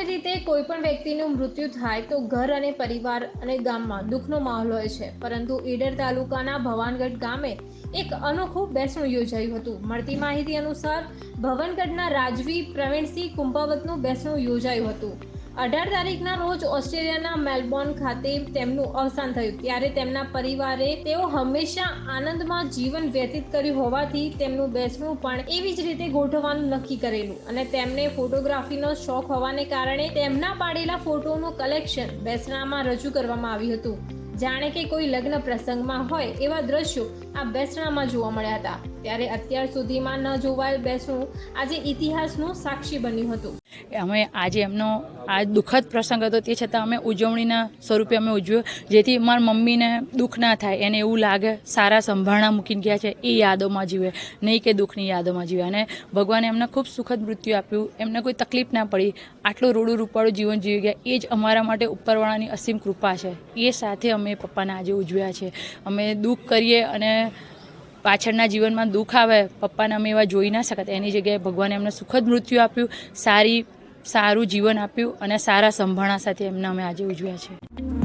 રીતે કોઈ પણ વ્યક્તિનું મૃત્યુ થાય તો ઘર અને પરિવાર અને ગામમાં દુઃખનો માહોલ હોય છે. પરંતુ ઈડર તાલુકાના ભવાનગઢ ગામે એક અનોખું બેસણું યોજાયું હતું. મળતી માહિતી અનુસાર ભવનગઢના રાજવી પ્રવીણસિંહ કુંભાવતનું બેસણું યોજાયું હતું. અઢાર તારીખના રોજ ઓસ્ટ્રેલિયાના મેલબોર્ન ખાતે તેમનું અવસાન થયું. ત્યારે તેમના પરિવારે તેઓ હંમેશા આનંદમાં જીવન વ્યતીત કર્યું હોવાથી તેમનું બેસણું પણ એવી જ રીતે ગોઠવવાનું નક્કી કરેલું અને તેમને ફોટોગ્રાફીનો શોખ હોવાને કારણે તેમના પાડેલા ફોટોનું કલેક્શન બેસણામાં રજૂ કરવામાં આવ્યું હતું. જાણે કે કોઈ લગ્ન પ્રસંગમાં હોય એવા દ્રશ્યો આ બેસણામાં જોવા મળ્યા હતા. ત્યારે અત્યાર સુધીમાં ન જોવાયેલ બેસણું આજે ઇતિહાસનું સાક્ષી બન્યું હતું. અમે આજે એમનો આ દુઃખદ પ્રસંગ હતો, તે છતાં અમે ઉજવણીના સ્વરૂપે અમે ઉજવ્યો. જેથી મારા મમ્મીને દુઃખ ના થાય, એને એવું લાગે સારા સંભાળણા મૂકીને ગયા છે, એ યાદોમાં જીવે. નહીં કે દુઃખની યાદોમાં જીવે. અને ભગવાને એમને ખૂબ સુખદ મૃત્યુ આપ્યું. એમને કોઈ તકલીફ ના પડી. આટલું રૂડું રૂપાળું જીવન જીવી ગયા. એ જ અમારા માટે ઉપરવાળાની અસીમ કૃપા છે. એ સાથે અમે પપ્પાને આજે ઉજવ્યા છે. અમે દુઃખ કરીએ અને પાછળના જીવનમાં દુઃખ આવે, પપ્પાને અમે એવા જોઈ ના શકત. એની જગ્યાએ ભગવાને એમને સુખદ મૃત્યુ આપ્યું, સારી, સારું જીવન આપ્યું અને સારા સંભાળણા સાથે એમને અમે આજે ઉજવ્યા છે.